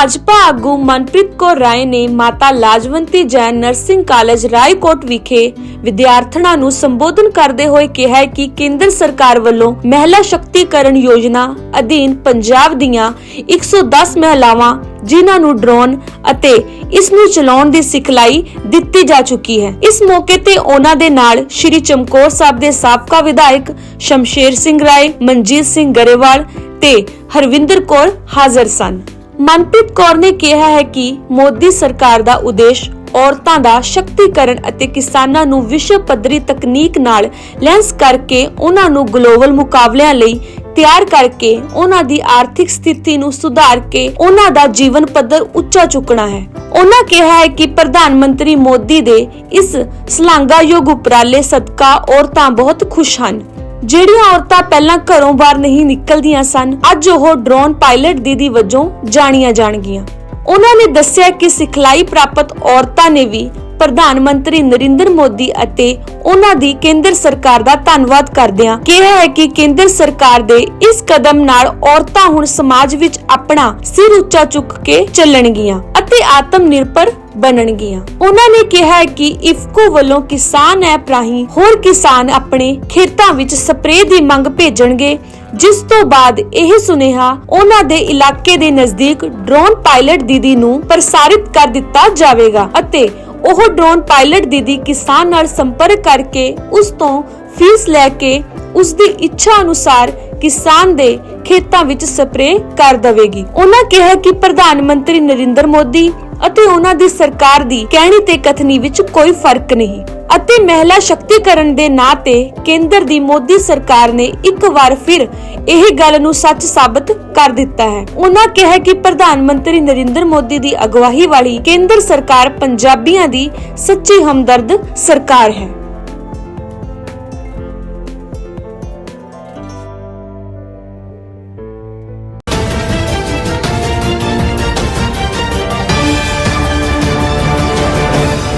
ਭਾਜਪਾ ਆਗੂ ਮਨਪ੍ਰੀਤ ਕੌਰ ਰਾਏ ਨੇ Mata Lajwanti Jain nursing college Raikot ਵਿਖੇ ਵਿਦਿਆਰਥਣਾਂ ਨੂੰ ਸੰਬੋਧਨ ਕਰਦੇ ਹੋਏ ਕਿਹਾ ਕਿ ਕੇਂਦਰ ਸਰਕਾਰ ਵੱਲੋਂ ਮਹਿਲਾ ਸ਼ਕਤੀਕਰਨ ਯੋਜਨਾ ਅਧੀਨ ਪੰਜਾਬ ਦੀਆਂ 110 ਮਹਿਲਾਵਾਂ, ਜਿਨ੍ਹਾਂ ਨੂੰ ਡਰੋਨ ਅਤੇ ਇਸ ਨੂੰ ਚਲਾਉਣ ਦੀ ਸਿਖਲਾਈ ਦਿੱਤੀ ਜਾ ਚੁੱਕੀ ਹੈ। ਇਸ ਮੌਕੇ ਤੇ ਉਹਨਾਂ ਦੇ ਨਾਲ ਸ਼੍ਰੀ ਚਮਕੌਰ ਸਾਹਿਬ ਦੇ ਸਾਬਕਾ ਵਿਧਾਇਕ ਸ਼ਮਸ਼ੇਰ ਸਿੰਘ ਰਾਏ, ਮਨਜੀਤ ਸਿੰਘ ਗਰੇਵਾਲ ਤੇ ਹਰਵਿੰਦਰ ਕੌਰ ਹਾਜ਼ਰ ਸਨ। ਮਨਪ੍ਰੀਤ ਕੌਰ ਨੇ ਕਿਹਾ ਹੈ ਕਿ ਮੋਦੀ ਸਰਕਾਰ ਦਾ ਉਦੇਸ਼ ਔਰਤਾਂ ਦਾ ਸ਼ਕਤੀਕਰਨ ਅਤੇ ਕਿਸਾਨਾਂ ਨੂੰ ਵਿਸ਼ਵ ਪੱਧਰੀ ਤਕਨੀਕ ਨਾਲ ਲੈਂਸ ਕਰਕੇ ਉਹਨਾਂ ਨੂੰ ਗਲੋਬਲ ਮੁਕਾਬਲਿਆਂ ਲਈ ਤਿਆਰ ਕਰਕੇ ਉਹਨਾਂ ਦੀ ਆਰਥਿਕ ਸਥਿਤੀ ਨੂੰ ਸੁਧਾਰ ਕੇ ਉਹਨਾਂ ਦਾ ਜੀਵਨ ਪੱਧਰ ਉੱਚਾ ਚੁੱਕਣਾ ਹੈ। ਉਹਨਾਂ ਕਿਹਾ ਹੈ ਕਿ ਪ੍ਰਧਾਨ ਮੰਤਰੀ ਮੋਦੀ ਦੇ ਇਸ ਸ਼ਲਾਘਾਯੋਗ ਉਪਰਾਲੇ ਸਦਕਾ ਔਰਤਾਂ ਬਹੁਤ ਖੁਸ਼ ਹਨ। ਜਿਹੜੀਆਂ ਔਰਤਾਂ ਪਹਿਲਾਂ ਘਰੋਂ ਬਾਹਰ ਨਹੀਂ ਨਿਕਲਦੀਆਂ ਸਨ, ਅੱਜ ਉਹ ਡਰੋਨ ਪਾਇਲਟ ਦੀਦੀ ਵਜੋਂ ਜਾਣੀਆਂ ਜਾਣਗੀਆਂ। ਉਹਨਾਂ ਨੇ ਦੱਸਿਆ ਕਿ ਸਿਖਲਾਈ ਪ੍ਰਾਪਤ ਔਰਤਾਂ ਨੇ ਵੀ ਪ੍ਰਧਾਨ ਮੰਤਰੀ ਨਰਿੰਦਰ ਮੋਦੀ ਅਤੇ ਉਹਨਾਂ ਦੀ ਕੇਂਦਰ ਸਰਕਾਰ ਦਾ ਧੰਨਵਾਦ ਕਰਦਿਆਂ ਕਿਹਾ ਹੈ ਕਿ ਕੇਂਦਰ ਸਰਕਾਰ ਦੇ ਇਸ ਕਦਮ ਨਾਲ ਔਰਤਾਂ ਹੁਣ ਸਮਾਜ ਵਿੱਚ ਆਪਣਾ ਸਿਰ ਉੱਚਾ ਚੁੱਕ ਕੇ ਚੱਲਣਗੀਆਂ ਅਤੇ ਆਤਮ ਨਿਰਭਰ ਬਣਨਗੀਆਂ। ਉਹਨਾਂ ਨੇ ਕਿਹਾ ਕਿ ਇਫਕੋ ਵੱਲੋਂ ਕਿਸਾਨ ਐਪ ਰਾਹੀਂ ਹੋਰ ਕਿਸਾਨ ਆਪਣੇ ਖੇਤਾਂ ਵਿੱਚ ਸਪਰੇਅ ਦੀ ਮੰਗ ਭੇਜਣਗੇ, ਜਿਸ ਤੋਂ ਬਾਅਦ ਇਹ ਸੁਨੇਹਾ ਉਹਨਾਂ ਦੇ ਇਲਾਕੇ ਦੇ ਨਜ਼ਦੀਕ ਡਰੋਨ ਪਾਇਲਟ ਦੀਦੀ ਨੂੰ ਪ੍ਰਸਾਰਿਤ ਕਰ ਦਿੱਤਾ ਜਾਵੇਗਾ ਅਤੇ ਉਹ ਡਰੋਨ ਪਾਇਲਟ ਦੀਦੀ ਕਿਸਾਨ ਨਾਲ ਸੰਪਰਕ ਕਰਕੇ ਉਸ ਤੋਂ ਫੀਸ ਲੈ ਕੇ ਉਸ ਦੀ ਇੱਛਾ ਅਨੁਸਾਰ ਕਿਸਾਨ ਦੇ ਖੇਤਾਂ ਵਿੱਚ ਸਪਰੇਅ ਕਰ ਦੇਵੇਗੀ। ਉਹਨਾਂ ਕਿਹਾ ਕਿ ਪ੍ਰਧਾਨ ਮੰਤਰੀ ਨਰਿੰਦਰ ਮੋਦੀ ਅਤੇ ਉਹਨਾਂ ਦੀ ਸਰਕਾਰ ਦੀ ਕਹਿਣੀ ਤੇ ਕਥਨੀ ਵਿੱਚ ਕੋਈ ਫ਼ਰਕ ਨਹੀਂ। ਅਤੇ ਮਹਿਲਾ ਸ਼ਕਤੀਕਰਨ ਦੇ ਨਾਂ ਤੇ ਕੇਂਦਰ ਦੀ ਮੋਦੀ ਸਰਕਾਰ ਨੇ ਇੱਕ ਵਾਰ ਫਿਰ ਇਹ ਗੱਲ ਨੂੰ ਸੱਚ ਸਾਬਤ ਕਰ ਦਿੱਤਾ ਹੈ। ਉਹਨਾਂ ਕਿਹਾ ਕਿ ਪ੍ਰਧਾਨ ਮੰਤਰੀ ਨਰਿੰਦਰ ਮੋਦੀ ਦੀ ਅਗਵਾਈ ਵਾਲੀ ਕੇਂਦਰ ਸਰਕਾਰ ਪੰਜਾਬੀਆਂ ਦੀ ਸੱਚੀ ਹਮਦਰਦ ਸਰਕਾਰ ਹੈ।